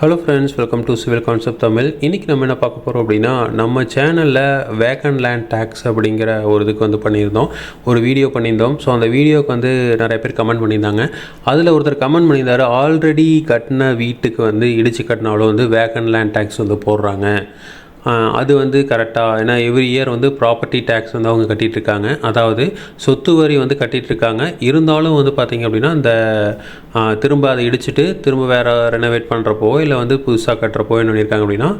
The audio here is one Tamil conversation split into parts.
Hello friends welcome to civil concept Tamil இன்றைக்கி நம்ம என்ன பார்க்க போகிறோம் அப்படின்னா நம்ம சேனலில் வேக்கன் லேண்ட் டேக்ஸ் அப்படிங்கிற ஒரு இதுக்கு வந்து பண்ணியிருந்தோம். ஒரு வீடியோ பண்ணியிருந்தோம். ஸோ அந்த வீடியோக்கு வந்து நிறைய பேர் கமெண்ட் பண்ணியிருந்தாங்க. அதில் ஒருத்தர் கமெண்ட் பண்ணியிருந்தார் ஆல்ரெடி கட்டின வீட்டுக்கு வந்து இடித்து கட்டினாலும் வந்து வேக்கன் லேண்ட் டேக்ஸ் வந்து போடுறாங்க. அது வந்து கரெக்டாக ஏன்னா எவ்ரி இயர் வந்து ப்ராப்பர்ட்டி டேக்ஸ் வந்து அவங்க கட்டிகிட்ருக்காங்க இருக்காங்க அதாவது சொத்து வரி வந்து கட்டிகிட்ருக்காங்க இருக்காங்க இருந்தாலும் வந்து பார்த்திங்க அப்படின்னா அந்த திரும்ப அதை இடிச்சிட்டு திரும்ப வேறு ரெனோவேட் பண்ணுறப்போ இல்லை வந்து புதுசாக கட்டுறப்போ என்ன பண்ணியிருக்காங்க அப்படின்னா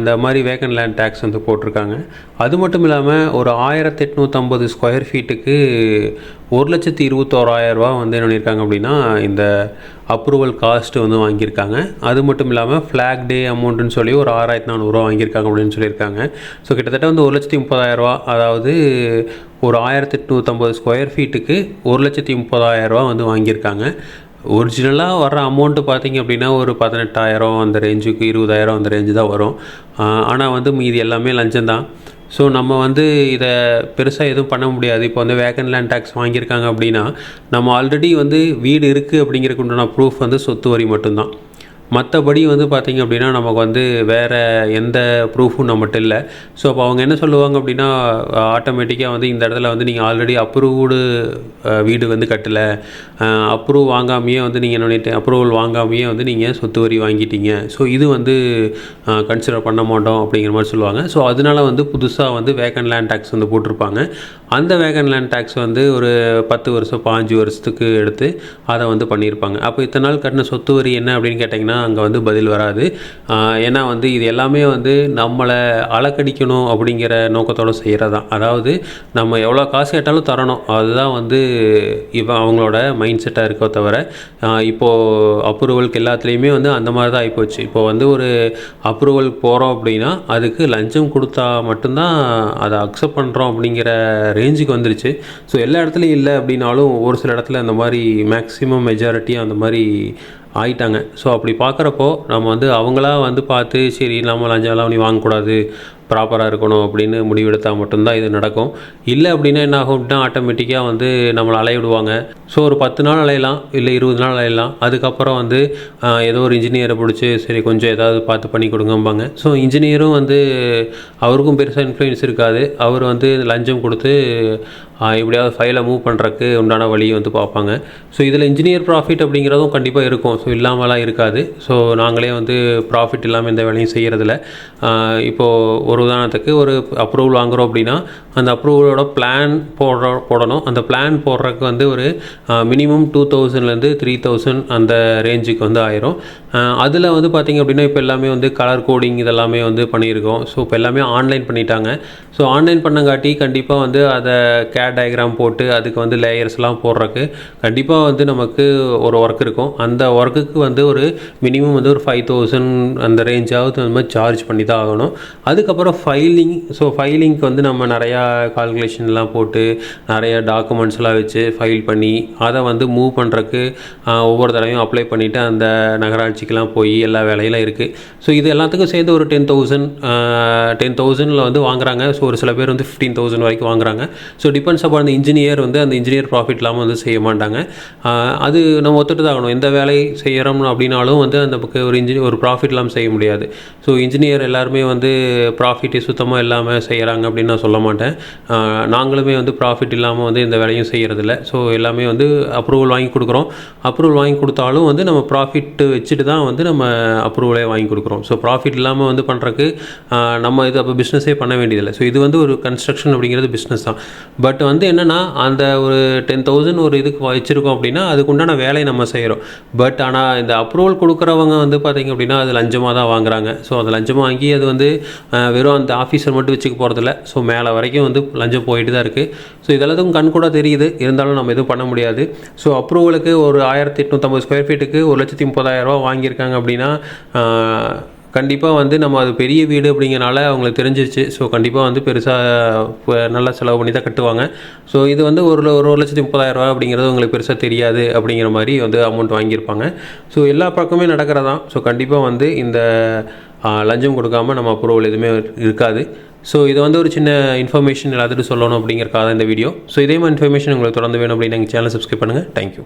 இந்த மாதிரி வேக்கன் லேண்ட் டேக்ஸ் வந்து போட்டிருக்காங்க. அது மட்டும் இல்லாமல் ஒரு ஆயிரத்தி எட்நூற்றம்பது ஸ்கொயர் ஃபீட்டுக்கு ஒரு லட்சத்தி இருபத்தோராயிரரூபா வந்து என்ன பண்ணியிருக்காங்க அப்படின்னா இந்த அப்ரூவல் காஸ்ட்டு வந்து வாங்கியிருக்காங்க. அது மட்டும் இல்லாமல் ஃப்ளாக் டே அமௌண்ட்டுன்னு சொல்லி ஒரு ஆறாயிரத்தி நானூறுரூவா வாங்கியிருக்காங்க அப்படின்னு சொல்லியிருக்காங்க. ஸோ கிட்டத்தட்ட வந்து ஒரு லட்சத்தி முப்பதாயிரரூவா அதாவது ஒரு ஆயிரத்தி எட்நூற்றம்பது ஸ்கொயர் ஃபீட்டுக்கு ஒரு லட்சத்தி முப்பதாயிரரூவா வந்து வாங்கியிருக்காங்க. ஒரிஜினலாக வர அமௌண்ட்டு பார்த்தீங்க அப்படின்னா ஒரு பதினெட்டாயிரம் அந்த ரேஞ்சுக்கு இருபதாயிரம் அந்த ரேஞ்சு தான் வரும். ஆனால் வந்து மீதி எல்லாமே லஞ்சம் தான் ஸோ நம்ம வந்து இதை பெருசாக எதுவும் பண்ண முடியாது. இப்போ வந்து வேகன் லேண்ட் டேக்ஸ் வாங்கியிருக்காங்க அப்படின்னா நம்ம ஆல்ரெடி வந்து வீடு இருக்குது அப்படிங்கிறதுக்கு உண்டான ப்ரூஃப் வந்து சொத்து வரி மட்டும்தான். மற்றபடி வந்து பார்த்திங்க அப்படின்னா நமக்கு வந்து வேறு எந்த ப்ரூஃபும் நம்மகிட்ட இல்லை. ஸோ அப்போ அவங்க என்ன சொல்லுவாங்க அப்படின்னா ஆட்டோமேட்டிக்காக வந்து இந்த இடத்துல வந்து நீங்கள் ஆல்ரெடி அப்ரூவ்டு வீடு வந்து கட்டலை. அப்ரூவ் வாங்காமையே வந்து நீங்கள் என்ன அப்ரூவல் வாங்காமையே வந்து நீங்கள் சொத்து வரி வாங்கிட்டீங்க. ஸோ இது வந்து கன்சிடர் பண்ண மாட்டோம் அப்படிங்கிற மாதிரி சொல்லுவாங்க. ஸோ அதனால வந்து புதுசாக வந்து வேக்கன் லேண்ட் டேக்ஸ் வந்து போட்டிருப்பாங்க. அந்த வேக்கன் லேண்ட் டேக்ஸ் வந்து ஒரு பத்து வருஷம் பாஞ்சு வருஷத்துக்கு எடுத்து அதை வந்து பண்ணியிருப்பாங்க. அப்போ இத்தனை நாள் கட்டின சொத்து வரி என்ன அப்படின்னு கேட்டிங்கன்னா அங்கே வந்து பதில் வராது. ஏன்னா வந்து இது எல்லாமே வந்து நம்மளை அலக்கடிக்கணும் அப்படிங்கிற நோக்கத்தோடு செய்கிறதான் அதாவது நம்ம எவ்வளோ காசு கேட்டாலும் தரணும். அதுதான் வந்து இவன் அவங்களோட மைண்ட் செட்டாக இருக்கோ தவிர இப்போது அப்ரூவலுக்கு எல்லாத்துலேயுமே வந்து அந்த மாதிரி தான் ஆகிப்போச்சு இப்போ வந்து ஒரு அப்ரூவல் போகிறோம் அப்படின்னா அதுக்கு லஞ்சம் கொடுத்தா மட்டும்தான் அதை அக்செப்ட் பண்ணுறோம் அப்படிங்கிற ரேஞ்சுக்கு வந்துருச்சு. ஸோ எல்லா இடத்துலையும் இல்லை அப்படின்னாலும் ஒரு சில இடத்துல அந்த மாதிரி மேக்ஸிமம் மெஜாரிட்டியாக அந்த மாதிரி ஆகிட்டாங்க ஸோ அப்படி பார்க்குறப்போ நம்ம வந்து அவங்களா வந்து பார்த்து சரி நம்ம லஞ்சம்லாம் நீ வாங்கக்கூடாது. ப்ராப்பராக இருக்கணும் அப்படின்னு முடிவெடுத்தால் மட்டும்தான் இது நடக்கும். இல்லை அப்படின்னா என்ன ஆகும் அப்படின்னா ஆட்டோமேட்டிக்காக வந்து நம்மளை அலைய விடுவாங்க. ஸோ ஒரு பத்து நாள் அலையலாம் இல்லை இருபது நாள் அலையலாம். அதுக்கப்புறம் வந்து ஏதோ ஒரு இன்ஜினியரை பிடிச்சி சரி கொஞ்சம் ஏதாவது பார்த்து பண்ணி கொடுங்கம்பாங்க. ஸோ இன்ஜினியரும் வந்து அவருக்கும் பெருசாக இன்ஃப்ளூயன்ஸ் இருக்காது. அவர் வந்து லஞ்சம் கொடுத்து எப்படியாவது ஃபைலை மூவ் பண்ணுறக்கு உண்டான வழியை வந்து பார்ப்பாங்க. ஸோ இதில் இன்ஜினியர் ப்ராஃபிட் அப்படிங்கிறதும் கண்டிப்பாக இருக்கும். ஸோ இல்லாமலாம் இருக்காது. ஸோ நாங்களே வந்து ப்ராஃபிட் இல்லாமல் எந்த வேலையும் செய்கிறதில்ல இப்போது ஒரு உதாரணத்துக்கு ஒரு அப்ரூவல் வாங்குகிறோம் அப்படின்னா அந்த அப்ரூவலோட பிளான் போடுற போடணும். அந்த பிளான் போடுறதுக்கு வந்து ஒரு மினிமம் டூ தௌசண்ட்லேருந்து த்ரீ தௌசண்ட் அந்த ரேஞ்சுக்கு வந்து ஆயிரும். அதில் வந்து பார்த்திங்க அப்படின்னா இப்போ எல்லாமே வந்து கலர் கோடிங் இதெல்லாமே வந்து பண்ணியிருக்கோம். ஸோ இப்போ எல்லாமே ஆன்லைன் பண்ணிட்டாங்க. ஸோ ஆன்லைன் பண்ணங்காட்டி கண்டிப்பாக வந்து அதை கேட் டயக்ராம் போட்டு அதுக்கு வந்து லேயர்ஸ்லாம் போடுறக்கு கண்டிப்பாக வந்து நமக்கு ஒரு ஒர்க் இருக்கும். அந்த ஒர்க்குக்கு வந்து ஒரு மினிமம் வந்து ஒரு ஃபைவ் தௌசண்ட் அந்த ரேஞ்சாவது அந்த மாதிரி சார்ஜ் பண்ணி தான் ஆகணும். அதுக்கப்புறம் ஃபைலிங் ஸோ ஃபைலிங்க்கு வந்து நம்ம நிறையா கால்குலேஷன்லாம் போட்டு நிறைய டாக்குமெண்ட்ஸ்லாம் வச்சு ஃபைல் பண்ணி அதை வந்து மூவ் பண்ணுறக்கு ஒவ்வொரு தடவையும் அப்ளை பண்ணிவிட்டு அந்த நகராட்சிக்கெலாம் போய் எல்லா வேலையெல்லாம் இருக்குது ஸோ இது எல்லாத்துக்கும் சேர்ந்து ஒரு டென் தௌசண்ட் டென் தௌசண்டில் வந்து வாங்குறாங்க. ஸோ ஒரு சில பேர் வந்து ஃபிஃப்டீன் தௌசண்ட் வரைக்கும் வாங்குறாங்க. ஸோ டிபெண்ட்ஸ் அப்போ அந்த இன்ஜினியர் வந்து அந்த இன்ஜினியர் ப்ராஃபிட் இல்லாமல் வந்து செய்ய மாட்டாங்க. அது நம்ம ஒத்துட்டு தான் ஆகணும். எந்த வேலை செய்கிறோம் அப்படின்னாலும் வந்து அந்த ஒரு இன்ஜினியர் ஒரு ப்ராஃபிட் இல்லாமல் செய்ய முடியாது. ஸோ இன்ஜினியர் எல்லாருமே வந்து ப்ராஃபிட்டே சுத்தமாக இல்லாமல் செய்கிறாங்க அப்படின்னு நான் சொல்ல மாட்டேன். நாங்களுமே வந்து ப்ராஃபிட் இல்லாமல் வந்து எந்த வேலையும் செய்கிறதில்ல ஸோ எல்லாமே வந்து அப்ரூவல் வாங்கி கொடுக்குறோம். அப்ரூவல் வாங்கி கொடுத்தாலும் வந்து நம்ம ப்ராஃபிட்டு வச்சுட்டு தான் வந்து நம்ம அப்ரூவலே வாங்கி கொடுக்குறோம். ஸோ ப்ராஃபிட் இல்லாமல் வந்து பண்ணுறக்கு நம்ம இது அப்போ பிஸ்னஸே பண்ண வேண்டியதில்லை. ஸோ இது வந்து ஒரு கன்ஸ்ட்ரக்ஷன் அப்படிங்கிறது பிஸ்னஸ் தான். பட் வந்து என்னென்னா அந்த ஒரு டென் தௌசண்ட் ஒரு இதுக்கு வச்சுருக்கோம் அப்படின்னா அதுக்குண்டான வேலையை நம்ம செய்கிறோம் பட் ஆனால் இந்த அப்ரூவல் கொடுக்குறவங்க வந்து பார்த்திங்க அப்படின்னா அது லஞ்சமாக தான் வாங்குறாங்க. ஸோ அந்த லஞ்சமாக வாங்கி அது வந்து வெறும் வெறும் அந்த ஆஃபீஸர் மட்டும் வச்சுக்க போகிறதில்ல ஸோ மேலே வரைக்கும் வந்து லஞ்சம் போயிட்டு தான் இருக்குது ஸோ இதெல்லாத்துக்கும் கண் கூட தெரியுது. இருந்தாலும் நம்ம எதுவும் பண்ண முடியாது. ஸோ அப்ரூவலுக்கு ஒரு ஆயிரத்தி எட்நூற்றம்பது ஸ்கொயர் ஃபீட்டுக்கு ஒரு லட்சத்தி முப்பதாயிரரூபா வாங்கியிருக்காங்க அப்படின்னா கண்டிப்பாக வந்து நம்ம அது பெரிய வீடு அப்படிங்கிறனால அவங்களுக்கு தெரிஞ்சிருச்சு. ஸோ கண்டிப்பாக வந்து பெருசாக நல்லா செலவு பண்ணி தான் கட்டுவாங்க. ஸோ இது வந்து ஒரு ஒரு லட்சத்தி முப்பதாயிரரூபா அப்படிங்கிறது உங்களுக்கு பெருசாக தெரியாது அப்படிங்கிற மாதிரி வந்து அமௌண்ட் வாங்கியிருப்பாங்க. ஸோ எல்லா பக்கமே நடக்கிறதான். ஸோ கண்டிப்பாக வந்து இந்த லஞ்சம் கொடுக்காம நம்ம அப்ரூவல் எதுவுமே இருக்காது. ஸோ இது வந்து ஒரு சின்ன இன்ஃபர்மேஷன் எல்லாத்துட்டும் சொல்லணும் அப்படிங்கிறக்காக இந்த வீடியோ ஸோ இதே மாதிரி இன்ஃபர்மேஷன் உங்களுக்கு தொடர்ந்து வேணும் அப்படின்னு எங்கள் சேனல் சப்ஸ்கிரைப் பண்ணுங்கள் தேங்க்யூ